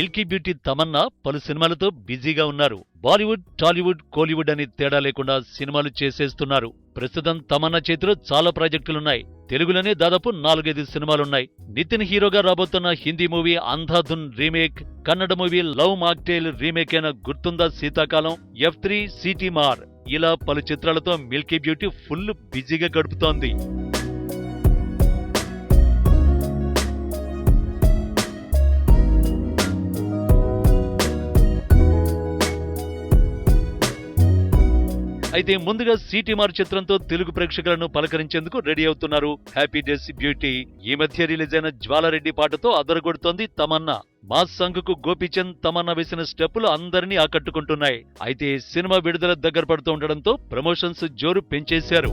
Milky beauty Tamannaah పలు సినిమాలతో బిజీగా ఉన్నారు. బాలీవుడ్ టాలీవుడ్ కోలీవుడ్ అని తేడా లేకుండా సినిమాలు చేసేస్తున్నారు. ప్రస్తుతం తమన్నా చేతిలో చాలా ప్రాజెక్టులున్నాయి. తెలుగులోనే దాదాపు నాలుగైదు సినిమాలున్నాయి. నితిన్ హీరోగా రాబోతున్న Hindi movie Andhadhun remake Kannada movie love mocktail remake అయిన గుర్తుందా శీతాకాలం ఎఫ్ త్రీ సిటీ మార్. ఇలా పలు చిత్రాలతో మిల్కీ బ్యూటీ ఫుల్ బిజీగా గడుపుతోంది. అయితే ముందుగా సిటీమార్ చిత్రంతో తెలుగు ప్రేక్షకులను పలకరించేందుకు రెడీ అవుతున్నారు హ్యాపీ డేస్ బ్యూటీ. ఈ మధ్య రిలీజ్ అయిన జ్వాలారెడ్డి పాటతో అదరగొడుతోంది తమన్నా. మాస్ సంఘకు గోపీచంద్ తమన్నా వేసిన స్టెప్పులు అందరినీ ఆకట్టుకుంటున్నాయి. అయితే సినిమా విడుదల దగ్గర పడుతూ ఉండడంతో ప్రమోషన్స్ జోరు పెంచేశారు.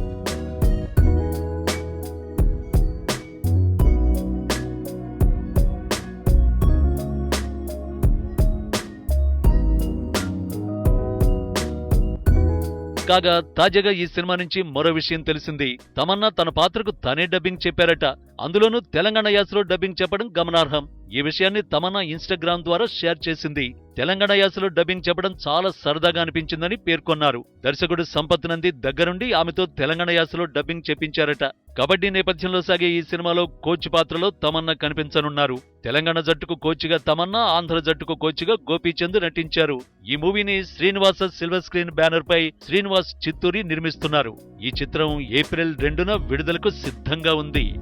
కాగా తాజాగా ఈ సినిమా నుంచి మరో విషయం తెలిసింది. తమన్నా తన పాత్రకు తనే డబ్బింగ్ చెప్పారట. అందులోనూ తెలంగాణ యాసలో డబ్బింగ్ చెప్పడం గమనార్హం. ఈ విషయాన్ని తమన్నా ఇన్స్టాగ్రామ్ ద్వారా షేర్ చేసింది. తెలంగాణ యాసలో డబ్బింగ్ చెప్పడం చాలా సరదాగా అనిపించిందని పేర్కొన్నారు. దర్శకుడు సంపత్ నంది దగ్గరుండి ఆమెతో తెలంగాణ యాసలో డబ్బింగ్ చెప్పించారట. కబడ్డీ నేపథ్యంలో సాగే ఈ సినిమాలో కోచ్ పాత్రలో తమన్నా కనిపించనున్నారు. తెలంగాణ జట్టుకు కోచ్గా తమన్నా ఆంధ్ర జట్టుకు కోచ్గా గోపీచంద్ నటించారు. ఈ మూవీని శ్రీనివాస సిల్వర్ స్క్రీన్ బ్యానర్ పై శ్రీనివాస్ చిత్తూరి నిర్మిస్తున్నారు. ఈ చిత్రం ఏప్రిల్ రెండున విడుదలకు సిద్ధంగా ఉంది.